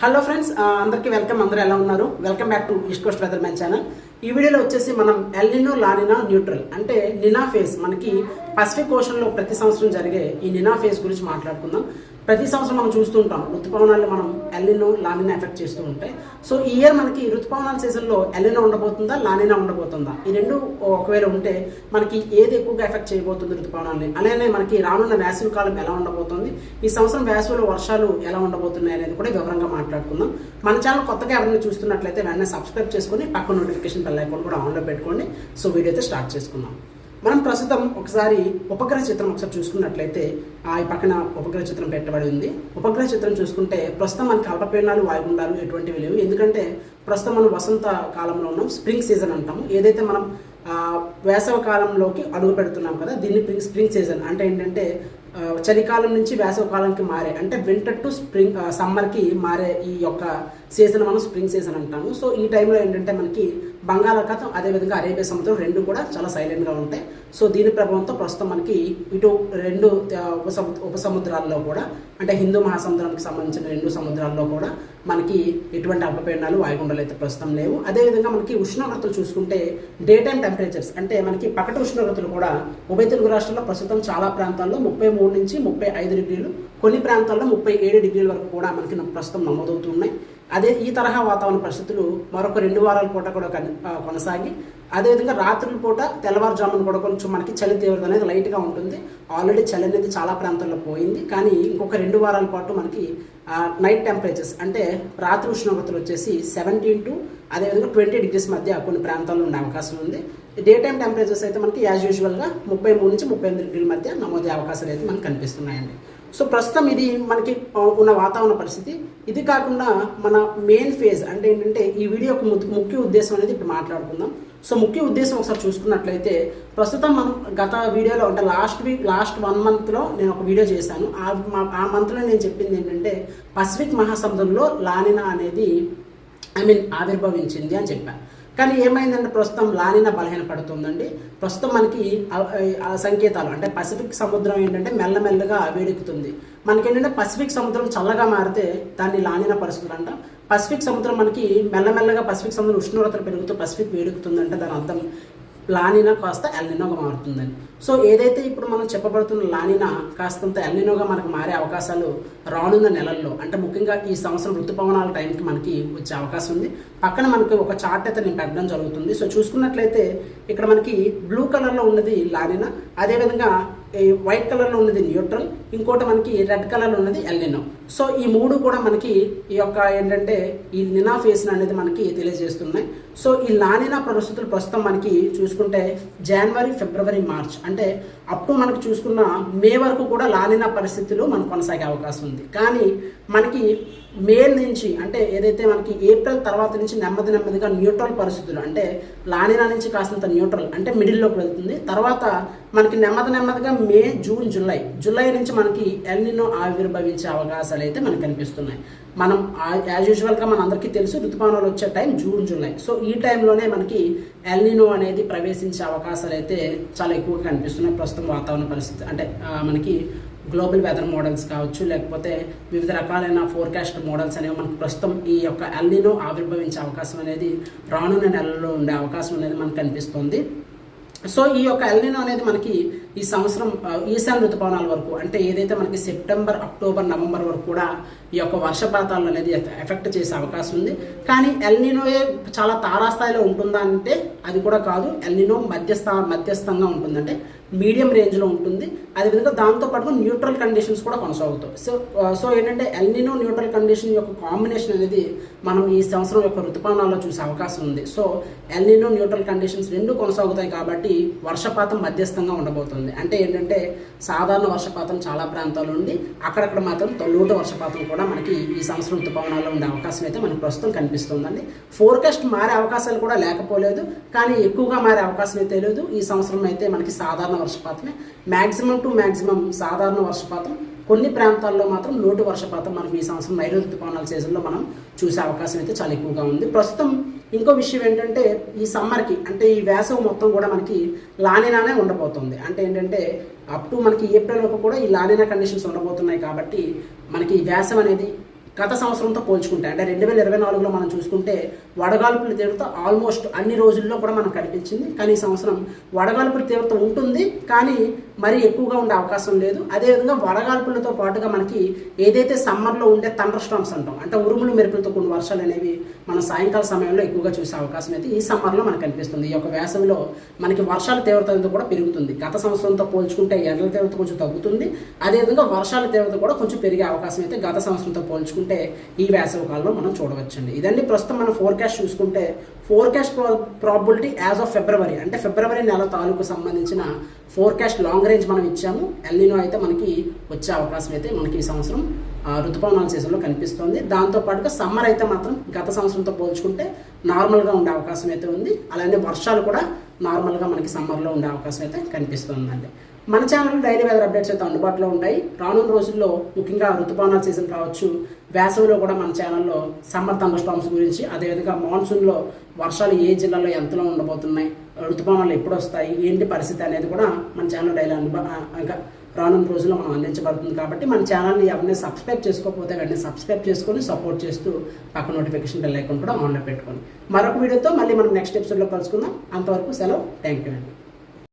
Hello friends అందరికీ welcome అందరూ ఎలా ఉన్నారు? Welcome back to East Coast Weather Man channel ఈ వీడియోలో వచ్చేసి మనం ఎల్నినో లానినా న్యూట్రల్ అంటే నినా ఫేస్ మనకి పసిఫిక్ ఓషన్లో ప్రతి సంవత్సరం జరిగే ఈ నినా ఫేస్ గురించి మాట్లాడుకుందాం. ప్రతి సంవత్సరం మనం చూస్తుంటాం ఋతుపవనాలు మనం ఎల్నినో లానినా ఎఫెక్ట్ చేస్తూ ఉంటాయి. సో ఈ ఇయర్ మనకి ఋతుపవనాల సీజన్లో ఎల్నినో ఉండబోతుందా లానినా ఉండబోతుందా? ఈ రెండు ఒకవేళ ఉంటే మనకి ఏది ఎక్కువగా ఎఫెక్ట్ చేయబోతుంది ఋతుపవనాన్ని అలానే మనకి రానున్న వేసవి కాలం ఎలా ఉండబోతుంది? ఈ సంవత్సరం వేసవిలో వర్షాలు ఎలా ఉండబోతున్నాయి అనేది కూడా వివరంగా మాట్లాడుకుందాం. మన ఛానల్ కొత్తగా ఎవరైనా చూస్తున్నట్లయితే వెంటనే సబ్స్క్రైబ్ చేసుకొని పక్క నోటిఫికేషన్ బెల్ ఐకాన్ కూడా ఆన్లో పెట్టుకోండి. సో వీడియో అయితే స్టార్ట్ చేసుకుందాం. మనం ప్రస్తుతం ఒకసారి ఉపగ్రహ చిత్రం ఒకసారి చూసుకున్నట్లయితే ఆ పక్కన ఉపగ్రహ చిత్రం పెట్టబడి ఉంది. ఉపగ్రహ చిత్రం చూసుకుంటే ప్రస్తుతం మనకి అల్పపీడనాలు వాయుగుండాలు ఎటువంటివి లేవు. ఎందుకంటే ప్రస్తుతం మనం వసంత కాలంలో ఉన్నాం స్ప్రింగ్ సీజన్ అంటాము. ఏదైతే మనం వేసవ కాలంలోకి అడుగు పెడుతున్నాం కదా దీన్ని స్ప్రింగ్ సీజన్ అంటే ఏంటంటే చలికాలం నుంచి వేసవ కాలంకి మారే అంటే వింటర్ టు స్ప్రింగ్ సమ్మర్కి మారే ఈ యొక్క సీజన్ మనం స్ప్రింగ్ సీజన్ అంటాము. సో ఈ టైంలో ఏంటంటే మనకి బంగాళాఖాతం అదేవిధంగా అరేబియా సముద్రం రెండు కూడా చాలా సైలెంట్గా ఉంటాయి. సో దీని ప్రభావంతో ప్రస్తుతం మనకి ఇటు రెండు ఉపసము ఉపసముద్రాల్లో కూడా అంటే హిందూ మహాసముద్రానికి సంబంధించిన రెండు సముద్రాల్లో కూడా మనకి ఎటువంటి అల్పపీడనాలు వాయుగుండాలు అయితే ప్రస్తుతం లేవు. అదేవిధంగా మనకి ఉష్ణోగ్రతలు చూసుకుంటే డే టైం టెంపరేచర్స్ అంటే మనకి పకటి ఉష్ణోగ్రతలు కూడా ఉభయ తెలుగు రాష్ట్రాల్లో ప్రస్తుతం చాలా ప్రాంతాల్లో ముప్పై మూడు నుంచి ముప్పై ఐదు డిగ్రీలు కొన్ని ప్రాంతాల్లో ముప్పై ఏడు డిగ్రీల వరకు కూడా మనకి ప్రస్తుతం నమోదవుతున్నాయి అదే ఈ తరహా వాతావరణ పరిస్థితులు మరొక రెండు వారాల పూట కూడా కొనసాగి అదేవిధంగా రాత్రుల పూట తెల్లవారుజామున కూడా కొంచెం మనకి చలి తీవ్రత అనేది లైట్గా ఉంటుంది. ఆల్రెడీ చలి అనేది చాలా ప్రాంతాల్లో పోయింది. కానీ ఇంకొక రెండు వారాల పాటు మనకి నైట్ టెంపరేచర్స్ అంటే రాత్రి ఉష్ణోగ్రతలు వచ్చేసి సెవెంటీన్ టు అదేవిధంగా ట్వంటీ డిగ్రీస్ మధ్య కొన్ని ప్రాంతాల్లో ఉండే అవకాశం ఉంది. డే టైం టెంపరేచర్స్ అయితే మనకి యాజ్ యూజువల్గా ముప్పై మూడు నుంచి ముప్పై ఎనిమిది డిగ్రీల మధ్య నమోదే అవకాశాలు అయితే మనకు కనిపిస్తున్నాయండి. సో ప్రస్తుతం ఇది మనకి ఉన్న వాతావరణ పరిస్థితి. ఇది కాకుండా మన మెయిన్ ఫేజ్ అంటే ఏంటంటే ఈ వీడియో యొక్క ము- ముఖ్య ఉద్దేశం అనేది ఇప్పుడు మాట్లాడుకుందాం. సో ముఖ్య ఉద్దేశం ఒకసారి చూసుకున్నట్లయితే ప్రస్తుతం మనం గత వీడియోలో అంటే లాస్ట్ వీక్ లాస్ట్ వన్ మంత్లో నేను ఒక వీడియో చేశాను. ఆ మా- ఆ మంత్లో నేను చెప్పింది ఏంటంటే పసిఫిక్ మహాసముద్రంలో లానినా అనేది ఐ మీన్ ఆవిర్భవించింది అని చెప్పాను కానీ ఏమైందంటే ప్రస్తుతం లానిన బలహీన పడుతుందండి. ప్రస్తుతం మనకి సంకేతాలు అంటే పసిఫిక్ సముద్రం ఏంటంటే మెల్లమెల్లగా వేడెక్కుతుంది. మనకేంటంటే పసిఫిక్ సముద్రం చల్లగా మారితే దాన్ని లానిన పరిస్థితులు అంటాం పసిఫిక్ సముద్రం మనకి మెల్లమెల్లగా పసిఫిక్ సముద్రం ఉష్ణోగ్రతలు పెరుగుతూ పసిఫిక్ వేడెక్కుతుందంటే దాని అర్థం. లానినా కాస్త ఎల్నినోగా మారుతుందని సో ఏదైతే ఇప్పుడు మనం చెప్పబడుతున్న లానినా కాస్తంత ఎల్నినోగా మనకు మారే అవకాశాలు రానున్న నెలల్లో అంటే ముఖ్యంగా ఈ సంవత్సరం ఋతుపవనాల టైంకి మనకి వచ్చే అవకాశం ఉంది. పక్కన మనకి ఒక చార్ట్ అయితే నేను పెట్టడం జరుగుతుంది. సో చూసుకున్నట్లయితే ఇక్కడ మనకి బ్లూ కలర్లో ఉన్నది లానినా అదేవిధంగా వైట్ కలర్లో ఉన్నది న్యూట్రల్ ఇంకోటి మనకి రెడ్ కలర్లో ఉన్నది ఎల్నినో సో ఈ మూడు కూడా మనకి ఈ యొక్క ఏంటంటే ఈ నినా ఫేస్ అనేది మనకి తెలియజేస్తున్నాయి. సో ఈ లానినా పరిస్థితులు ప్రస్తుతం మనకి చూసుకుంటే జనవరి ఫిబ్రవరి మార్చ్ అంటే అప్పుడు మనకు చూసుకున్న మే వరకు కూడా లానినా పరిస్థితులు మనకు కొనసాగే అవకాశం ఉంది. కానీ మనకి మే నుంచి అంటే ఏదైతే మనకి ఏప్రిల్ తర్వాత నుంచి నెమ్మది నెమ్మదిగా న్యూట్రల్ పరిస్థితులు అంటే లానినా నుంచి కాస్తంత న్యూట్రల్ అంటే మిడిల్లోకి వెళ్తుంది. తర్వాత మనకి నెమ్మది నెమ్మదిగా మే జూన్ జూలై జూలై నుంచి మనకి ఎల్నినో ఆవిర్భవించే అవకాశాలు అయితే మనకు కనిపిస్తున్నాయి. మనం యాజ్ యూజువల్గా మన అందరికీ తెలుసు ఋతుపవనాలు వచ్చే టైం జూన్ జూలై. సో ఈ టైంలోనే మనకి ఎల్నినో అనేది ప్రవేశించే అవకాశాలు అయితే చాలా ఎక్కువగా కనిపిస్తున్నాయి ప్రస్తుతం వాతావరణ పరిస్థితి. అంటే మనకి గ్లోబల్ వెదర్ మోడల్స్ కావచ్చు లేకపోతే వివిధ రకాలైన ఫోర్కాస్ట్ మోడల్స్ అనేవి మనకు ప్రస్తుతం ఈ యొక్క ఎల్నినో ఆవిర్భవించే అవకాశం అనేది రానున్న నెలల్లో ఉండే అవకాశం అనేది మనకు కనిపిస్తుంది. సో ఈ యొక్క ఎల్నినో అనేది మనకి ఈ సంవత్సరం ఈశాన్య ఋతుపవనాల వరకు అంటే ఏదైతే మనకి సెప్టెంబర్ అక్టోబర్ నవంబర్ వరకు కూడా ఈ యొక్క వర్షపాతాలు అనేది ఎఫెక్ట్ చేసే అవకాశం ఉంది. కానీ ఎల్నినోయే చాలా తారాస్థాయిలో ఉంటుందా అంటే అది కూడా కాదు. ఎల్నినో మధ్యస్థ మధ్యస్థంగా ఉంటుందంటే మీడియం రేంజ్లో ఉంటుంది. అదేవిధంగా దాంతోపాటు న్యూట్రల్ కండిషన్స్ కూడా కొనసాగుతాయి. సో సో ఏంటంటే ఎల్నినో న్యూట్రల్ కండిషన్ యొక్క కాంబినేషన్ అనేది మనం ఈ సంవత్సరం యొక్క ఋతుపానాల్లో చూసే అవకాశం ఉంది. సో ఎల్నినో న్యూట్రల్ కండిషన్స్ రెండు కొనసాగుతాయి కాబట్టి వర్షపాతం మధ్యస్థంగా ఉండబోతుంది. అంటే ఏంటంటే సాధారణ వర్షపాతం చాలా ప్రాంతాలు ఉండి అక్కడక్కడ మాత్రం తొల్లూట వర్షపాతం కూడా మనకి ఈ సంవత్సరం ఋతుపవనాల్లో ఉండే అవకాశం అయితే మనకు ప్రస్తుతం కనిపిస్తుందండి. ఫోర్కాస్ట్ మారే అవకాశాలు కూడా లేకపోలేదు కానీ ఎక్కువగా మారే అవకాశం అయితే లేదు. ఈ సంవత్సరం అయితే మనకి సాధారణ వర్షపాతమే. మ్యాక్సిమం టు మ్యాక్సిమం సాధారణ వర్షపాతం. కొన్ని ప్రాంతాల్లో మాత్రం లోటు వర్షపాతం మనం ఈ సంవత్సరం నైరుతి ఋతుపవనాల సీజన్లో మనం చూసే అవకాశం అయితే చాలా ఎక్కువగా ఉంది. ప్రస్తుతం ఇంకో విషయం ఏంటంటే ఈ సమ్మర్కి అంటే ఈ వేసవి మొత్తం కూడా మనకి లానినానే ఉండబోతుంది. అంటే ఏంటంటే అప్ టు మనకి ఏప్రిల్ వరకు కూడా ఈ లానినా కండిషన్స్ ఉండబోతున్నాయి కాబట్టి మనకి ఈ అనేది గత సంవత్సరంతో పోల్చుకుంటే అంటే రెండు వేల ఇరవై నాలుగులో మనం చూసుకుంటే వడగాల్పుల తీవ్రత ఆల్మోస్ట్ అన్ని రోజుల్లో కూడా మనకు కనిపించింది. కానీ ఈ సంవత్సరం వడగాల్పుల తీవ్రత ఉంటుంది. కానీ మరీ ఎక్కువగా ఉండే అవకాశం లేదు. అదేవిధంగా వడగాల్పులతో పాటుగా మనకి ఏదైతే సమ్మర్లో ఉండే తండర్ స్టామ్స్ అంటాం అంటే ఉరుములు మెరుపులతో కొన్ని వర్షాలు అనేవి మనం సాయంకాల సమయంలో ఎక్కువగా చూసే అవకాశం అయితే ఈ సమ్మర్లో మనకు కనిపిస్తుంది ఈ యొక్క వేసవిలో మనకి వర్షాల తీవ్రత కూడా పెరుగుతుంది. గత సంవత్సరంతో పోల్చుకుంటే ఎండల తీవ్రత కొంచెం తగ్గుతుంది. అదేవిధంగా వర్షాల తీవ్రత కూడా కొంచెం పెరిగే అవకాశం అయితే గత సంవత్సరంతో పోల్చుకుంటే ఈ వేసవి కాలంలో మనం చూడవచ్చండి. ఇదండి ప్రస్తుతం మనం ఫోర్కాస్ట్ చూసుకుంటే forecast probability as of February అంటే ఫిబ్రవరి నెల తాలూకు సంబంధించిన ఫోర్కాస్ట్ లాంగ్ రేంజ్ మనం ఇచ్చాము. ఎల్నినో అయితే మనకి వచ్చే అవకాశం అయితే మనకి ఈ సంవత్సరం ఋతుపవనాల సీజన్లో కనిపిస్తోంది. దాంతో పాటుగా సమ్మర్ అయితే మాత్రం గత సంవత్సరంతో పోల్చుకుంటే నార్మల్గా ఉండే అవకాశం అయితే ఉంది. అలానే వర్షాలు కూడా నార్మల్గా మనకి సమ్మర్లో ఉండే అవకాశం అయితే కనిపిస్తుందండి. మన ఛానల్లో డైలీ వెదర్ అప్డేట్స్ అయితే అందుబాటులో ఉంటాయి. రానున్న రోజుల్లో ముఖ్యంగా ఋతుపవనాల సీజన్ కావచ్చు వేసవిలో కూడా మన ఛానల్లో సమ్మర్ థండర్ స్టామ్స్ గురించి అదేవిధంగా మాన్సూన్లో వర్షాలు ఏ జిల్లాలో ఎంతలో ఉండబోతున్నాయి ఋతుపవనాలు ఎప్పుడు వస్తాయి ఏంటి పరిస్థితి అనేది కూడా మన ఛానల్ డైలీ అనుభవ ఇంకా రానున్న రోజుల్లో మనం అందించబడుతుంది. కాబట్టి మన ఛానల్ని ఎవరిని సబ్స్క్రైబ్ చేసుకోకపోతే వెంటనే సబ్స్క్రైబ్ చేసుకొని సపోర్ట్ చేస్తూ పక్క నోటిఫికేషన్ బెల్ ఐకాన్ కూడా ఆన్లో పెట్టుకోండి. మరొక వీడియోతో మళ్ళీ మనం నెక్స్ట్ ఎపిసోడ్లో కలుసుకుందాం. అంతవరకు సెలవు. థ్యాంక్ యూ అండి.